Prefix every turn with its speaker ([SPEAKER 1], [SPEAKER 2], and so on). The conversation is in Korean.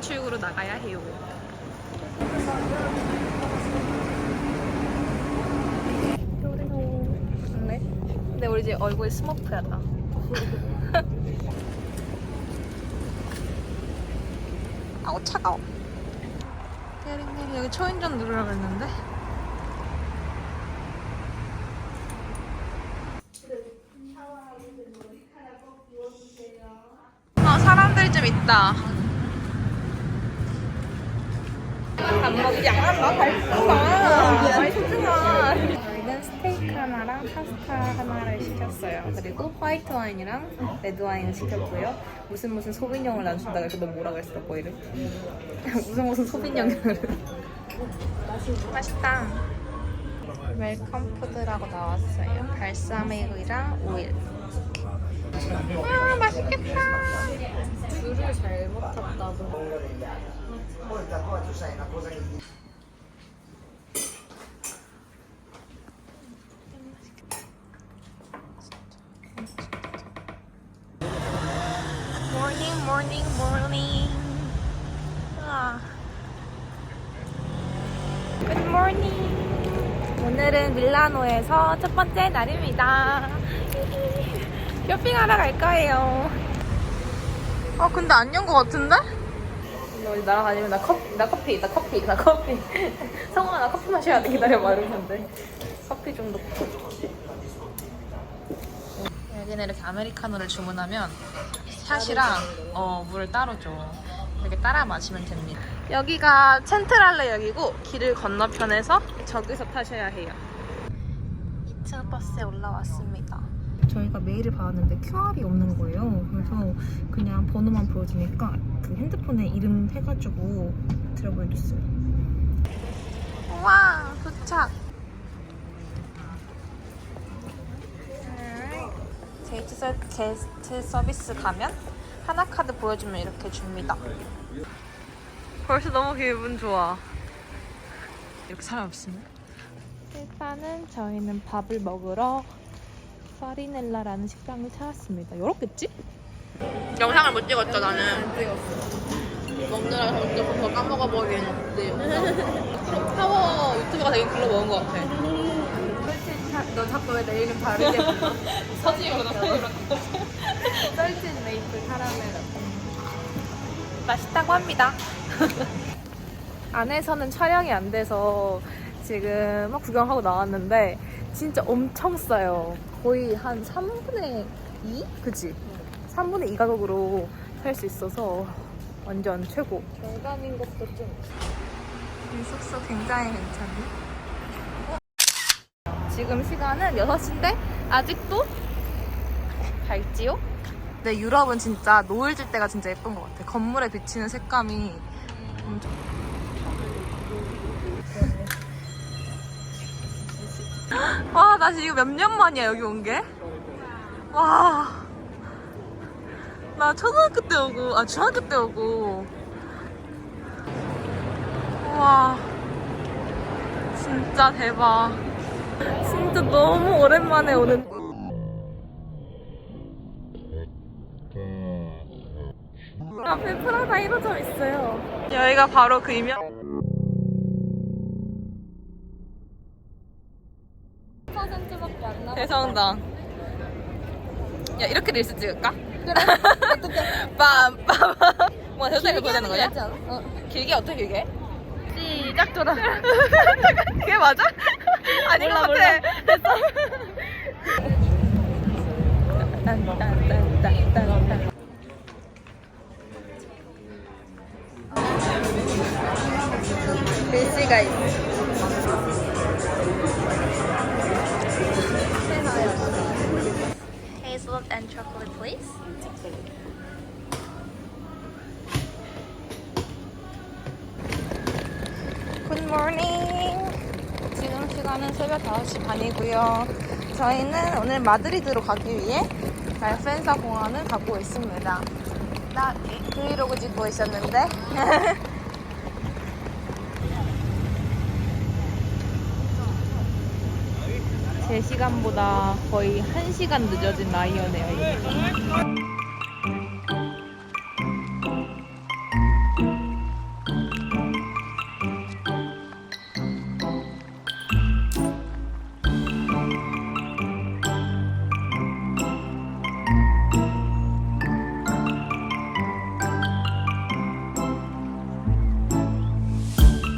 [SPEAKER 1] 출구로 나가야 해요. 네? 근데 우리 이제 얼굴 스머프야 다. 아우 차가워. 대리님 여기 초인종 누르라고 했는데. 어 사람들이 좀 있다. 밥 먹지 않았나? 맛있어. 맛있구나. 저희는 스테이크 하나랑 파스타 하나를 시켰어요. 그리고 화이트 와인이랑 레드 와인을 시켰고요. 무슨 무슨 소빈형을 안 준다고 해서 너 뭐라 그랬어, 거이를? 무슨 무슨 소빈형을. 맛있다. 웰컴 푸드라고 나왔어요. 발사믹이랑 오일. 아 맛있겠다.
[SPEAKER 2] 줄을 잘못 탔다 고.
[SPEAKER 1] Morning, morning, morning. 아. Good morning. 오늘은 밀라노에서 첫 번째 날입니다. 쇼핑하러 갈 거예요. 아 근데 안 연 거 같은데? 너 어디 날아다니면 나 커피, 나 커피, 나 커피, 나 커피. 성아 나 커피 마셔야 돼 기다려봐 이러는데 커피 좀 넣고. 여기는 이렇게 아메리카노를 주문하면 샷이랑 어, 물을 따로 줘. 이렇게 따라 마시면 됩니다. 여기가 첸트랄레 역이고 길을 건너편에서 저기서 타셔야 해요. 2층 버스에 올라왔습니다. 저희가 메일을 받았는데 QR이 없는 거예요. 그래서 그냥 번호만 보여주니까 그 핸드폰에 이름 해가지고 들어보내줬어요. 와 도착. 게이트, 서, 게스트 서비스 가면 하나 카드 보여주면 이렇게 줍니다. 벌써 너무 기분 좋아. 이렇게 사람 없으면? 일단은 저희는 밥을 먹으러 파리넬라라는 식당을 찾았습니다. 열었겠지? 영상을 못 찍었죠 나는. 안 찍었어. 먹느라 벌써 까먹어버린 내 영상. 타워 유튜브가 되게 글러 먹은 것 같아.
[SPEAKER 2] 너 자꾸 왜 내 이름 다르게 불러?
[SPEAKER 1] 서지가 그러다 서지가
[SPEAKER 2] 썰진 메이플 카라멜
[SPEAKER 1] 맛있다고 합니다. 안에서는 촬영이 안 돼서 지금 막 구경하고 나왔는데 진짜 엄청 싸요. 거의 한 3분의 2? 그치? 3분의 2 가격으로 살 수 있어서 완전 최고.
[SPEAKER 2] 결감인 것도 좀.
[SPEAKER 1] 이 숙소 굉장히 괜찮네. 지금 시간은 6시인데 아직도 밝지요? 근데 유럽은 진짜 노을 질 때가 진짜 예쁜 것 같아. 건물에 비치는 색감이 엄청. 나 지금 몇 년 만이야, 여기 온 게? 와. 나 초등학교 때 오고, 아, 중학교 때 오고. 와. 진짜 대박. 진짜 너무 오랜만에 오는. 앞에 프라다 1호점 있어요. 여기가 바로 그 유명. 대성당. 야 이렇게 릴스 찍을까? 어떻게? 빰빰. 뭐 대성당을 보자는 거냐?
[SPEAKER 2] 어.
[SPEAKER 1] 길게 어떻게 길게? 시작 돌아. 그게 맞아? 아닌 것 같아. 됐어. 딴딴딴딴딴. 글씨가 있어. Hazelnut and chocolate, please. Good morning. 지금 시간은 새벽 5시 반이고요. 저희는 오늘 마드리드로 가기 위해 말펜사 공항을 가고 있습니다. 나 브이로그 찍고 있었는데. 제 시간보다 거의 1시간 늦어진 라이언에요.